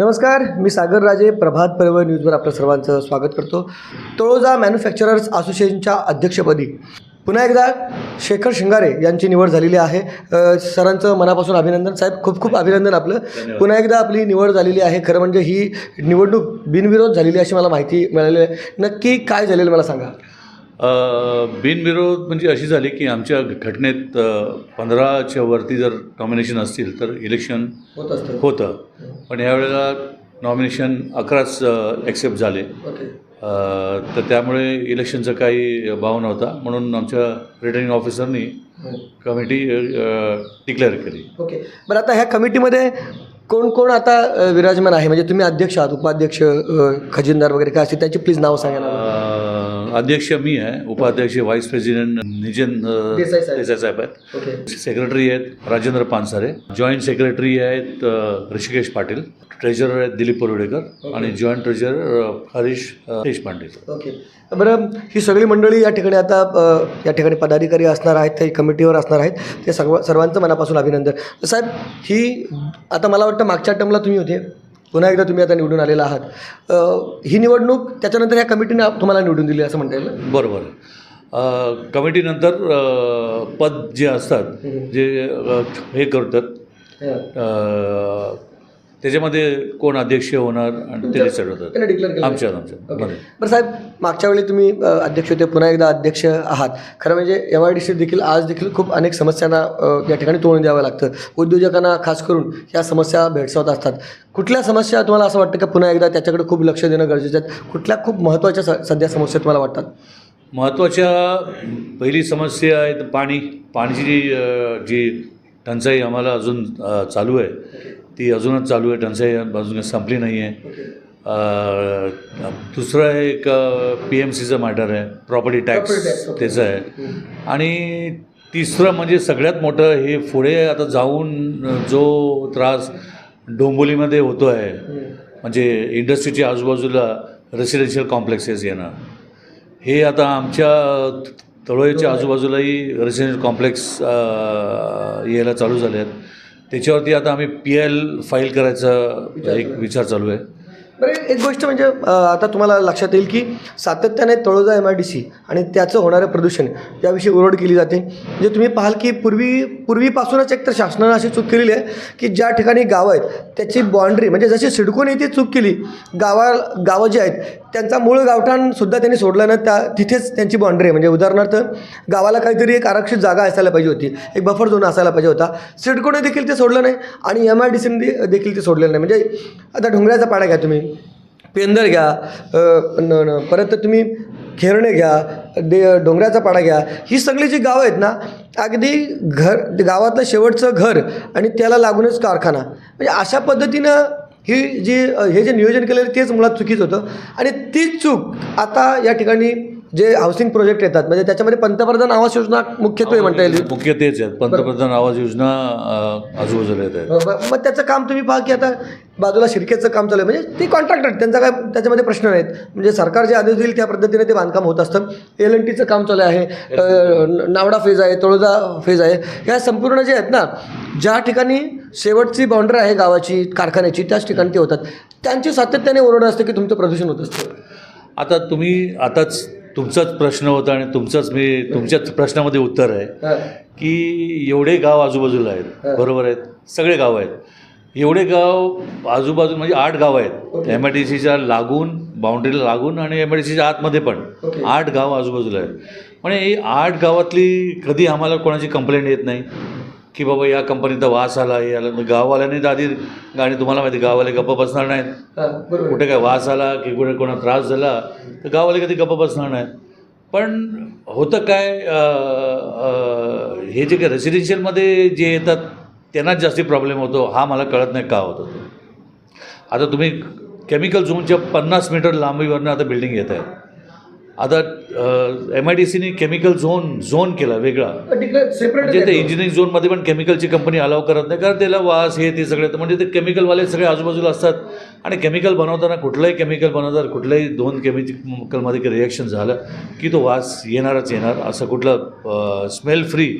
नमस्कार मी सागर राजे प्रभात पर्व न्यूजवर आपलं सर्वांचं स्वागत करतो. तळोजा मॅन्युफॅक्चरर्स असोसिएशनच्या अध्यक्षपदी. पुन्हा एकदा शेखर शिंगारे यांची निवड झालेली आहे. सरांचं मनापासून अभिनंदन. साहेब खूप खूप अभिनंदन आपलं. पुन्हा एकदा आपली निवड झालेली आहे. खरं म्हणजे ही निवडणूक बिनविरोध झालेली अशी मला माहिती मिळालेली आहे. नक्की काय झालेलं मला सांगा. बिनविरोध म्हणजे अशी झाली की आमच्या घटनेत पंधराच्या वरती जर नॉमिनेशन असतील तर इलेक्शन होत असतं. होतं. पण यावेळेला नॉमिनेशन अकराच ॲक्सेप्ट झाले. तर त्यामुळे इलेक्शनचा काही भाव नव्हता. म्हणून आमच्या रिटर्निंग ऑफिसरनी कमिटी डिक्लेअर केली. ओके. बरं आता ह्या कमिटीमध्ये कोण कोण आता विराजमान आहे? म्हणजे तुम्ही अध्यक्ष आहात उपाध्यक्ष खजिनदार वगैरे काय असतील त्याची प्लीज नाव सांगा अध्यक्ष मी आहे उपाध्यक्ष व्हाईस प्रेसिडेंट निजन देसाई साहेब. देसाई साहेब आहेत. ओके. सेक्रेटरी आहेत राजेंद्र पानसारे जॉईंट सेक्रेटरी आहेत अ, ऋषिकेश पाटील ट्रेझरर आहेत दिलीप परुडेकर आणि जॉईंट ट्रेझरर हरीश अ, देशपांडे ओके. बरं ही सगळी मंडळी या ठिकाणी आता अ, या ठिकाणी पदाधिकारी असणार आहेत ते कमिटीवर असणार आहेत. ते सर्व सर्वांचं मनापासून अभिनंदन. साहेब ही आता मला वाटतं मागच्या टर्मला तुम्ही होते. पुन्हा एकदा तुम्ही आता निवडून आलेला आहात. ही निवडणूक त्याच्यानंतर या कमिटीने तुम्हाला निवडून दिली असं म्हणता येईल? बरोबर. कमिटीनंतर पद जे असतात जे हे करतात. त्याच्यामध्ये कोण अध्यक्ष होणार आणि ते डिसाईड होतात. आमच्यात आमच्यात बरं साहेब मागच्या वेळी तुम्ही अध्यक्ष होते पुन्हा एकदा अध्यक्ष आहात. खरं म्हणजे एम आय डी सी देखील आज देखील खूप अनेक समस्यांना या ठिकाणी तोंड द्यावं लागतं. उद्योजकांना खास करून या समस्या भेडसावत असतात. कुठल्या समस्या तुम्हाला असं वाटतं की पुन्हा एकदा त्याच्याकडे खूप लक्ष देणं गरजेचं आहे? कुठल्या खूप महत्त्वाच्या सध्या समस्या तुम्हाला वाटतात? महत्त्वाच्या पहिली समस्या आहे पाणी. पाण्याची जी जी टंचाई आम्हाला अजून चालू आहे. ती अजूनच चालू आहे टंचाई अजून संपली नाही आहे दुसरं एक पी एम सीचं मॅटर आहे. Property tax. त्याचं आहे. आणि तिसरं म्हणजे सगळ्यात मोठं हे पुढे आता जाऊन जो त्रास डोंबोलीमध्ये होतो आहे म्हणजे इंडस्ट्रीच्या आजूबाजूला रेसिडेन्शियल कॉम्प्लेक्सेस येणं. हे आता आमच्या तळोळीच्या आजूबाजूलाही रेसिडेन्शियल कॉम्प्लेक्स यायला चालू झाले आहेत त्याच्यावरती आता आम्ही पी एल फाईल करायचा एक विचार चालू आहे. बरं एक गोष्ट म्हणजे आता तुम्हाला लक्षात येईल की सातत्याने Taloja M I D C आणि त्याचं होणारं प्रदूषण याविषयी ओरड केली जाते. म्हणजे तुम्ही पाहाल की पूर्वी पूर्वीपासूनच एक तर शासनानं अशी चूक केलेली आहे की ज्या ठिकाणी गावं आहेत त्याची बाँड्री म्हणजे जशी सिडकोने ती चूक केली गावा गावं जी आहेत त्यांचा मूळ गावठाणसुद्धा त्यांनी सोडलं ना त्या तिथेच त्यांची बाँड्री आहे. म्हणजे उदाहरणार्थ गावाला काहीतरी एक आरक्षित जागा असायला पाहिजे होती. एक बफर झोन असायला पाहिजे होता. सिडकोने देखील ते सोडलं नाही आणि एम आय डी सीने देखील ते सोडलेलं नाही. म्हणजे आता ढोंगऱ्याचा पाडा घ्या तुम्ही. पेंदर घ्या न- न- परत तुम्ही खेरणे घ्या दे डोंगराचा पाडा घ्या. ही सगळी जी गावं आहेत ना अगदी घर गावातलं शेवटचं घर आणि त्याला लागूनच कारखाना. म्हणजे अशा पद्धतीनं ही जी हे जे नियोजन केलेलं तेच मुळात चुकीचं होतं. आणि तीच चूक आता या ठिकाणी जे हाऊसिंग प्रोजेक्ट येतात म्हणजे त्याच्यामध्ये पंतप्रधान आवास योजना मुख्यत्वे म्हणता येईल. मुख्य तेच आहेत पंतप्रधान आवास योजना आजूबाजूला येत आहेत. ब- मग त्याचं काम तुम्ही पहा की आता बाजूला शिरकेचं काम चालू आहे. म्हणजे ते कॉन्ट्रॅक्टर त्यांचा काय त्याच्यामध्ये प्रश्न नाहीत. म्हणजे सरकार जे आदेश देईल त्या पद्धतीने ते बांधकाम होत असतं. एल एन टीचं काम चालू आहे. नावडा फेज आहे तळोजा फेज आहे. ह्या संपूर्ण जे आहेत ना ज्या ठिकाणी शेवटची बाउंड्री आहे गावाची कारखान्याची त्याच ठिकाणी ते होतात. त्यांची सातत्याने ओरड असते की तुमचं प्रदूषण होत असतं. आता तुम्ही आताच तुमचाच प्रश्न होता आणि तुमचाच मी तुमच्याच प्रश्नामध्ये उत्तर आहे. की एवढे गाव आजूबाजूला आहेत. बरोबर आहेत. सगळे गाव आहेत. एवढे गाव आजूबाजू म्हणजे आठ गाव आहेत. एम आय डी सीच्या लागून बाउंड्रीला लागून आणि एम आय डी सीच्या आतमध्ये पण. आठ गाव आजूबाजूला आहेत. म्हणजे ही आठ गावातली कधी आम्हाला कोणाची कंप्लेंट येत नाही? की बाबा या कंपनीचा वास आला हे आला. गाववाल्याने आधी गाणी तुम्हाला माहिती गाववाले गप्प बसणार नाहीत. कुठे काय वास आला की कुठे कोणा त्रास झाला तर गावाला कधी गप्प बसणार नाहीत. पण होतं काय हे जे काय रेसिडेन्शियलमध्ये जे येतात त्यांनाच जास्ती प्रॉब्लेम होतो. हा मला कळत नाही का होतो तो आता तुम्ही केमिकल झोनच्या पन्नास मीटर लांबीवरनं आता बिल्डिंग येत आहेत. आता एम आय डी सीने केमिकल झोन झोन केला वेगळा. म्हणजे ते इंजिनिअरिंग झोनमध्ये पण केमिकलची कंपनी अलाव करत नाही कारण त्याला वास हे ते सगळे. म्हणजे ते केमिकलवाले सगळे आजूबाजूला असतात. आणि केमिकल बनवताना कुठलंही केमिकल बनवतात कुठल्याही दोन केमिकलमध्ये रिॲक्शन झालं की तो वास येणारच येणार. असं कुठलं स्मेल फ्री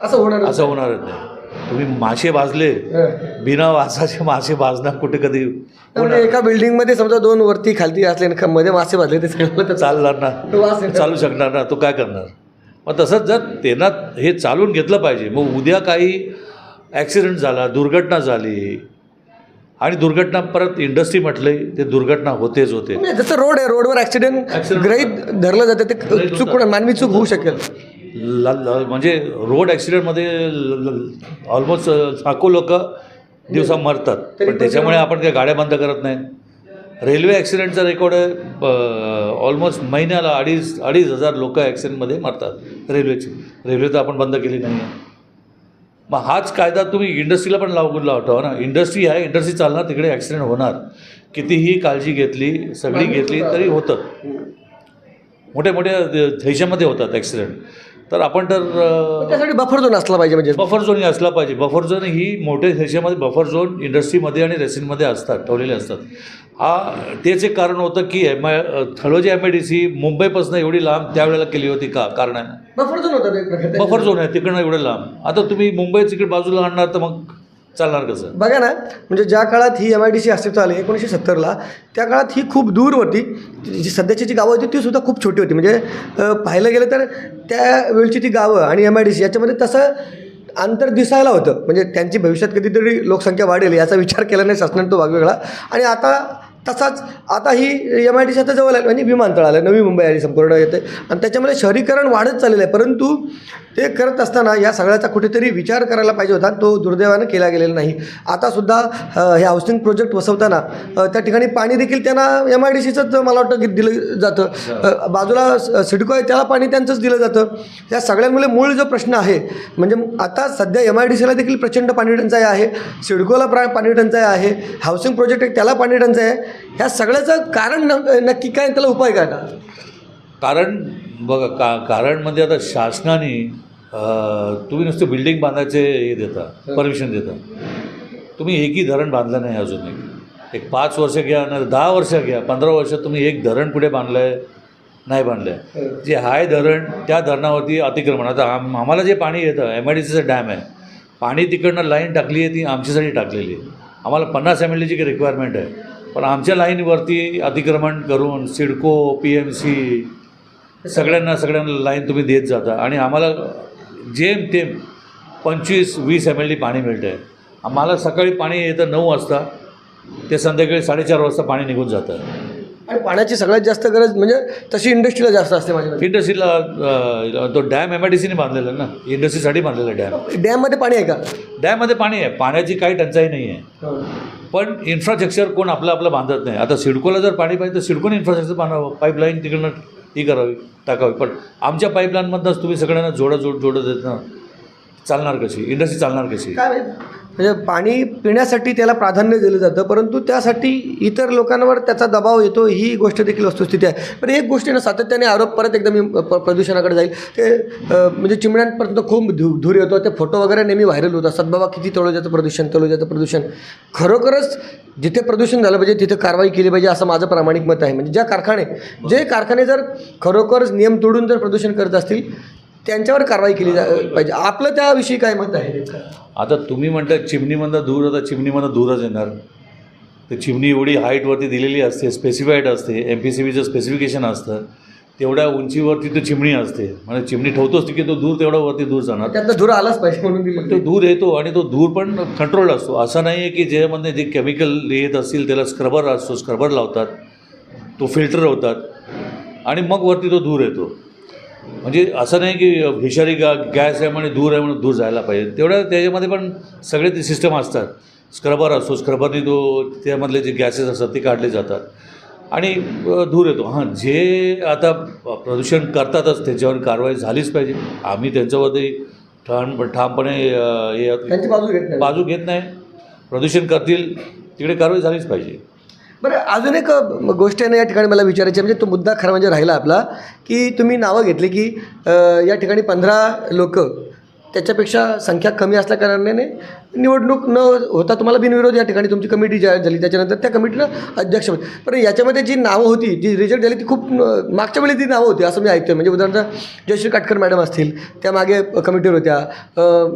असं होणार असं होणारच नाही. तुम्ही मासे भाजले बिना वासाचे मासे भाजणार कुठे कधी? म्हणजे एका बिल्डिंगमध्ये समजा दोन वरती खालती असले आणि मध्ये मासे भाजले ते सगळं तर चालणार ना. चालू शकणार ना तो काय करणार? मग तसंच जर त्यांना हे चालून घेतलं पाहिजे मग उद्या काही ॲक्सिडेंट झाला दुर्घटना झाली आणि दुर्घटना परत इंडस्ट्री म्हटले ते दुर्घटना होतेच होते. जसं रोड आहे रोडवर ऍक्सिडेंट Accident ग्रहित धरलं जातं ते चूक मानवी चूक होऊ शकेल. ल म्हणजे रोड ॲक्सिडेंटमध्ये ऑलमोस्ट लाखो लोक दिवसा मरतात. पण त्याच्यामुळे आपण काही गाड्या बंद करत नाही. रेल्वे ॲक्सिडेंटचा रेकॉर्ड आहे ऑलमोस्ट महिन्याला अडीच अडीच हजार लोक ॲक्सिडेंटमध्ये मरतात रेल्वेची. रेल्वे तर आपण बंद केली नाही आहे मग हाच कायदा तुम्ही इंडस्ट्रीला पण लागू लावतो ना. इंडस्ट्री आहे इंडस्ट्री चालणार तिकडे ॲक्सिडेंट होणार. कितीही काळजी घेतली सगळी घेतली तरी होतं. मोठ्या मोठ्या देशामध्ये होतात ॲक्सिडेंट तर आपण तर त्यासाठी बफर झोन असला पाहिजे म्हणजे? बफर झोन असला पाहिजे. बफर झोन ही मोठ्या देशामध्ये बफर झोन इंडस्ट्रीमध्ये आणि रेसिनमध्ये असतात ठेवलेले असतात. हा तेच एक कारण होतं की एम आय थळोजी एम आय डी सी मुंबईपासून एवढी लांब त्यावेळेला केली होती का कारणाने? बफर झोन होता. बफर झोन आहे तिकडनं एवढं लांब. आता तुम्ही मुंबई तिकडे बाजूला आणणार तर मग चालणार कसं? बघा ना म्हणजे ज्या काळात ही एम आय डी सी अस्तित्वात आली एकोणीसशे सत्तरला त्या काळात ही खूप दूर होती. जी सध्याची जी गावं होती ती सुद्धा खूप छोटी होती. म्हणजे पाहायला गेलं तर त्यावेळची ती गावं आणि एम आय डी सी याच्यामध्ये तसं अंतर दिसायला होतं. म्हणजे त्यांची भविष्यात कधीतरी लोकसंख्या वाढेल याचा विचार केला नाही शासनाने तो वेगवेगळा. आणि आता तसाच आता ही एम आय डी सी आता जवळ आहे म्हणजे आणि विमानतळ आलं. नवी मुंबई आली संपूर्ण येते. आणि त्याच्यामुळे शहरीकरण वाढत चाललेलं आहे. परंतु ते करत असताना या सगळ्याचा कुठेतरी विचार करायला पाहिजे होता. तो दुर्दैवानं केला गेलेला नाही. आतासुद्धा हे हाऊसिंग प्रोजेक्ट बसवताना त्या ठिकाणी पाणी देखील त्यांना एम आय डी सीचंच मला वाटतं की दिलं जातं. बाजूला सिडको आहे त्याला पाणी त्यांचंच दिलं जातं. या सगळ्यांमुळे मूळ जो प्रश्न आहे म्हणजे आता सध्या एम आय डी सीला देखील प्रचंड पाणी टंचाई आहे. सिडकोला प्रा पाणी टंचाई आहे. हाऊसिंग प्रोजेक्ट एक त्याला पाणी टंचाई आहे. ह्या सगळ्याचं कारण नक्की काय त्याला उपाय काय का कारण बघा का कारण म्हणजे आता शासनाने तुम्ही नुसतं बिल्डिंग बांधायचे हे देता परमिशन देता. तुम्ही एकही धरण बांधलं नाही अजून एक. एक पाच वर्ष घ्या ना दहा वर्ष घ्या पंधरा वर्ष तुम्ही एक धरण कुठे बांधलं आहे नाही बांधलं आहे जे हाय धरण त्या धरणावरती अतिक्रमण. आता आम आम्हाला जे पाणी येतं एम आय डी सीचं डॅम आहे. पाणी तिकडनं लाईन टाकली आहे ती आमच्यासाठी टाकलेली आहे. आम्हाला पन्नास एम एल डीची रिक्वायरमेंट आहे. पण आमच्या लाईनवरती अतिक्रमण करून सिडको पी एम सी सगळ्यांना सगळ्यांना लाईन तुम्ही देत जाता. आणि आम्हाला जेम तेम पंचवीस वीस एम एल डी पाणी मिळतं आहे आम्हाला सकाळी पाणी येतं नऊ वाजता ते संध्याकाळी साडेचार वाजता पाणी निघून जातं. आणि पाण्याची सगळ्यात जास्त गरज म्हणजे तशी इंडस्ट्रीला जास्त असते माझ्या. इंडस्ट्रीला तो डॅम एम आय डी सीने बांधलेला आहे ना? इंडस्ट्रीसाठी बांधलेला आहे डॅम. डॅममध्ये पाणी आहे का? डॅममध्ये पाणी आहे. पाण्याची काही टंचाई नाही आहे पण इन्फ्रास्ट्रक्चर कोण आपलं आपलं बांधत नाही. आता सिडकोला जर पाणी पाहिजे तर सिडकोने इन्फ्रास्ट्रक्चर बांधावं. पाईपलाईन तिकडनं ही करावी टाकावी. पण आमच्या पाईपलाईनमधनंच तुम्ही सगळ्यांना जोडा जोड जोडत येत ना. चालणार कशी? इंडस्ट्री चालणार कशी? म्हणजे पाणी पिण्यासाठी त्याला प्राधान्य दिलं जातं परंतु त्यासाठी इतर लोकांवर त्याचा दबाव येतो ही गोष्ट देखील वस्तुस्थिती आहे. पण एक गोष्टीनं सातत्याने आरोप परत एकदा मी प- प्रदूषणाकडे जाईल. ते म्हणजे चिमण्यांपर्यंत खूप धू धूर येतो. ते फोटो वगैरे नेहमी व्हायरल होत असतात बाबा किती तळोजाचं प्रदूषण तळोजाचं प्रदूषण. खरोखरच जिथे प्रदूषण झालं पाहिजे तिथे कारवाई केली पाहिजे असं माझं प्रामाणिक मत आहे. म्हणजे ज्या कारखाने जे कारखाने जर खरोखरच नियम तोडून जर प्रदूषण करत असतील त्यांच्यावर कारवाई केली जा पाहिजे. आपलं त्याविषयी काय मत आहे? आता तुम्ही म्हणता चिमणीमधनं दूर आता चिमणीमधनं दूरच येणार. ते चिमणी एवढी हाईटवरती दिलेली असते स्पेसिफाईड असते एम पी सी बीचं स्पेसिफिकेशन असतं. तेवढ्या उंचीवरती तो चिमणी असते. म्हणजे चिमणी ठेवतोच की तो दूर तेवढा वरती दूर जाणार. त्यातनं धूर आलाच पाहिजे म्हणून तो दिलं धूर येतो आणि तो धूर पण कंट्रोल असतो. असं नाही आहे की ज्यामध्ये जे केमिकल येत असतील त्याला स्क्रबर असतो स्क्रबर लावतात तो फिल्टर होतात. आणि मग वरती तो धूर येतो. म्हणजे असं नाही की विषारी गा गॅस आहे म्हणे धूर आहे म्हणून दूर जायला पाहिजे. तेवढ्या त्याच्यामध्ये पण सगळे ते सिस्टम असतात. स्क्रबर असतो स्क्रबरनी तो त्यामधले जे गॅसेस असतात ते काढले जातात. आणि धूर येतो. हां जे आता प्रदूषण करतातच त्याच्यावर कारवाई झालीच पाहिजे. आम्ही त्यांच्यावरती ठाम ठामपणे हे त्यांची बाजू घेत नाही. बाजू घेत नाही. प्रदूषण करतील तिकडे कारवाई झालीच पाहिजे. बरं अजून एक गोष्ट आहे ना या ठिकाणी मला विचारायची आहे. म्हणजे तो मुद्दा खरा म्हणजे राहिला आपला की तुम्ही नावं घेतली की या ठिकाणी पंधरा लोक त्याच्यापेक्षा संख्या कमी असल्याकारणाने निवडणूक न होता तुम्हाला बिनविरोध या ठिकाणी तुमची कमिटी जाहीर झाली. त्याच्यानंतर त्या कमिटीनं अध्यक्ष पण याच्यामध्ये जी नावं होती जी रिजेक्ट झाली ती खूप मागच्या वेळी ती नावं होती असं मी ऐकतोय. म्हणजे उदाहरणार्थ जयश्री काटकर मॅडम असतील त्या मागे कमिटीवर होत्या.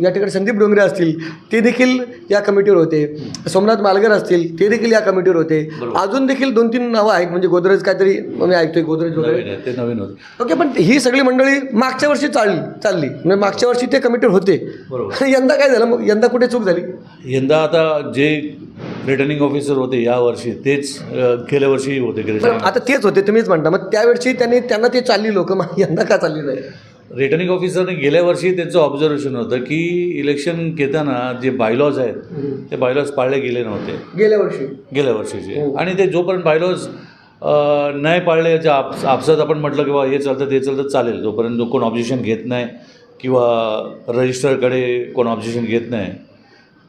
या ठिकाणी संदीप डोंगरे असतील ते देखील या कमिटीवर होते. सोमनाथ मालगर असतील ते देखील या कमिटीवर होते. अजून देखील दोन तीन नावं आहेत. म्हणजे गोदरेज काहीतरी मी ऐकतोय गोदरेज वगैरे. नवीन आहे ते नवीन होते. ओके पण ही सगळी मंडळी मागच्या वर्षी चालली चालली. म्हणजे मागच्या वर्षी ते कमिटीवर होते. बरोबर. यंदा काय झालं? मग यंदा कुठे चूक झाली? यंदा आता जे रिटर्निंग ऑफिसर होते या वर्षी तेच गेल्या वर्षी होते रिटर्निंग आता तेच होते तुम्हीच म्हणता. मग त्यावेळची त्यांनी त्यांना ते चालली लोक मग यंदा का चालली नाही? रिटर्निंग ऑफिसरने गेल्या वर्षी त्यांचं ऑब्झर्वेशन होतं की इलेक्शन घेताना जे बायलॉज आहेत ते बायलॉज पाळले गेले नव्हते. गेल्या वर्षी? गेल्या वर्षीचे. हो. आणि ते जोपर्यंत बायलॉज नाही पाळले याच्या आप आपसात आपण म्हटलं की बा हे चालतं ते चालतं चालेल. जोपर्यंत कोण ऑब्जेक्शन घेत नाही किंवा रजिस्टरकडे कोण ऑब्जेक्शन घेत नाही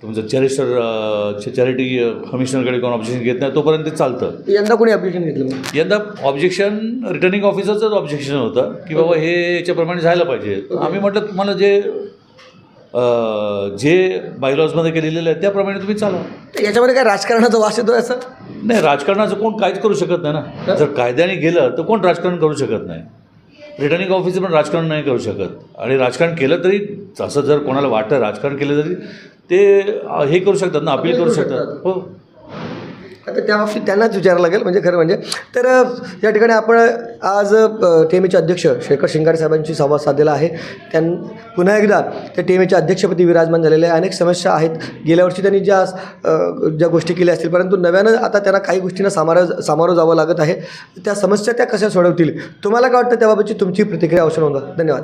तुमचं चॅरिस्टर चॅरिटी कमिशनरकडे कोण ऑब्जेक्शन घेत नाही तोपर्यंत ते चालतं. यंदा कोणी अप्लिकेशन घेतलं यंदा ऑब्जेक्शन रिटर्निंग ऑफिसरचंच ऑब्जेक्शन होतं की बाबा हे याच्याप्रमाणे झालं पाहिजे. आम्ही म्हटलं तुम्हाला जे जे बायलॉजमध्ये केलेलं आहे त्याप्रमाणे तुम्ही चाला. याच्यामध्ये काय राजकारणाचा वास येतोय असं? नाही राजकारणाचं कोण काहीच करू शकत नाही ना. जर कायद्याने गेलं तर कोण राजकारण करू शकत नाही? रिटर्निंग ऑफिसर पण राजकारण नाही करू शकत. आणि राजकारण केलं तरी असं जर कोणाला वाटतं राजकारण केलं तरी ते हे करू शकतात ना अपील करू शकतात. हो. आता त्या बाबतीत त्यांनाच विचारावं लागेल म्हणजे खरं म्हणजे. तर या ठिकाणी आपण आज टेमीचे अध्यक्ष शेखर शिंगाडे साहेबांशी संवाद साधलेला आहे. त्यां पुन्हा एकदा त्या टेमीच्या अध्यक्षपदी विराजमान झालेले आहे अनेक समस्या आहेत. गेल्या वर्षी त्यांनी ज्या ज्या गोष्टी केल्या असतील परंतु नव्यानं आता त्यांना काही गोष्टींना सामारं सामोरं जावं लागत आहे. त्या समस्या त्या कशा सोडवतील? तुम्हाला काय वाटतं त्याबाबतची तुमची प्रतिक्रिया अवश्य नोंदा धन्यवाद.